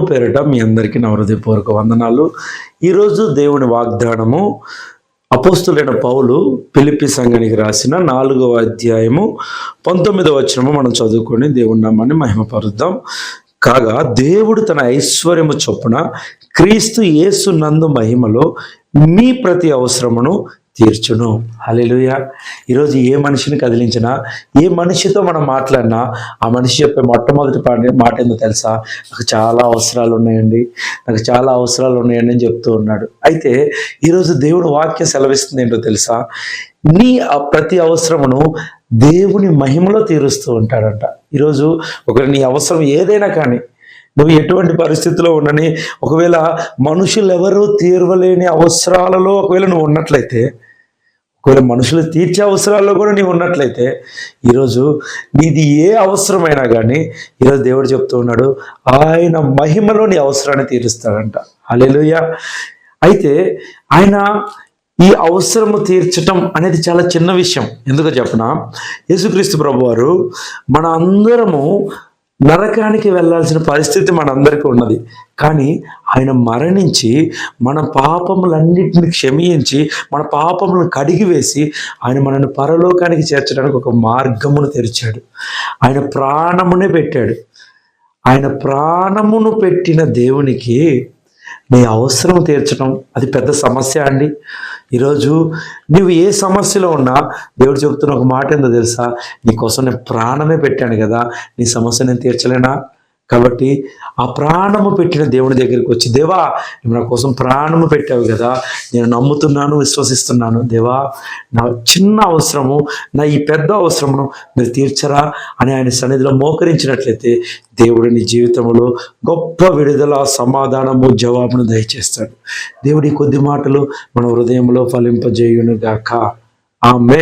పేరిట మీ అందరికీ నా హృదయపూర్వక వందనాలు. ఈరోజు దేవుని వాగ్దానము అపోస్తులైన పౌలు పిలిపి సంఘానికి రాసిన నాలుగవ అధ్యాయము పంతొమ్మిదవ వచనము మనం చదువుకొని దేవుని నామాన్ని మహిమపరుద్దాం. కాగా దేవుడు తన ఐశ్వర్యము చొప్పున క్రీస్తు యేసు నందు మహిమలో మీ ప్రతి అవసరమును తీర్చును. హలెలుయ ఈరోజు ఏ మనిషిని కదిలించినా ఏ మనిషితో మనం మాట్లాడినా ఆ మనిషి చెప్పే మొట్టమొదటి పాట మాట ఏందో తెలుసా? నాకు చాలా అవసరాలు ఉన్నాయండి. నాకు చాలా అవసరాలు ఉన్నాయండి అని చెప్తూ ఉన్నాడు. అయితే ఈరోజు దేవుడు వాక్యం సెలవిస్తుంది ఏంటో తెలుసా? నీ ఆ ప్రతి అవసరమును దేవుని మహిమలో తీరుస్తూ ఉంటాడంట. ఈరోజు ఒకరి నీ అవసరం ఏదైనా కానీ నువ్వు ఎటువంటి పరిస్థితిలో ఉండని ఒకవేళ మనుషులు ఎవరూ తీర్వలేని అవసరాలలో ఒకవేళ నువ్వు ఉన్నట్లయితే ఒకవేళ మనుషులు తీర్చే అవసరాల్లో కూడా నీవు ఉన్నట్లయితే ఈరోజు నీది ఏ అవసరమైనా కానీ ఈరోజు దేవుడు చెప్తూ ఉన్నాడు ఆయన మహిమలో నీ అవసరాన్ని తీరుస్తాడంట. అలెలుయ అయితే ఆయన ఈ అవసరము తీర్చటం అనేది చాలా చిన్న విషయం. ఎందుకు చెప్పిన? యేసుక్రీస్తు ప్రభు వారు మన అందరము నరకానికి వెళ్ళాల్సిన పరిస్థితి మనందరికీ ఉన్నది. కానీ ఆయన మరణించి మన పాపములన్నిటిని క్షమించి మన పాపములను కడిగివేసి ఆయన మనల్ని పరలోకానికి చేర్చడానికి ఒక మార్గమును తెరిచాడు. ఆయన ప్రాణమునే పెట్టాడు. ఆయన ప్రాణమును పెట్టిన దేవునికి నీ అవసరం తీర్చడం అది పెద్ద సమస్య అండి. ఈరోజు నువ్వు ఏ సమస్యలో ఉన్నా దేవుడు చెబుతున్న ఒక మాట ఏందో తెలుసా? నీకోసం నేను ప్రాణమే పెట్టాను కదా నీ సమస్య నేను తీర్చలేనా? కాబట్టి ఆ ప్రాణము పెట్టిన దేవుని దగ్గరికి వచ్చి దేవా నువ్వు నా కోసం ప్రాణము పెట్టావు కదా నేను నమ్ముతున్నాను విశ్వసిస్తున్నాను. దేవా నా చిన్న అవసరము నా ఈ పెద్ద అవసరమును మీరు తీర్చరా? అని ఆయన సన్నిధిలో మోకరించినట్లయితే దేవుడు నీ జీవితంలో గొప్ప విడుదల సమాధానము జవాబును దయచేస్తాడు. దేవుడి కొద్ది మాటలు మన హృదయంలో ఫలింపజేయును గాక ఆమె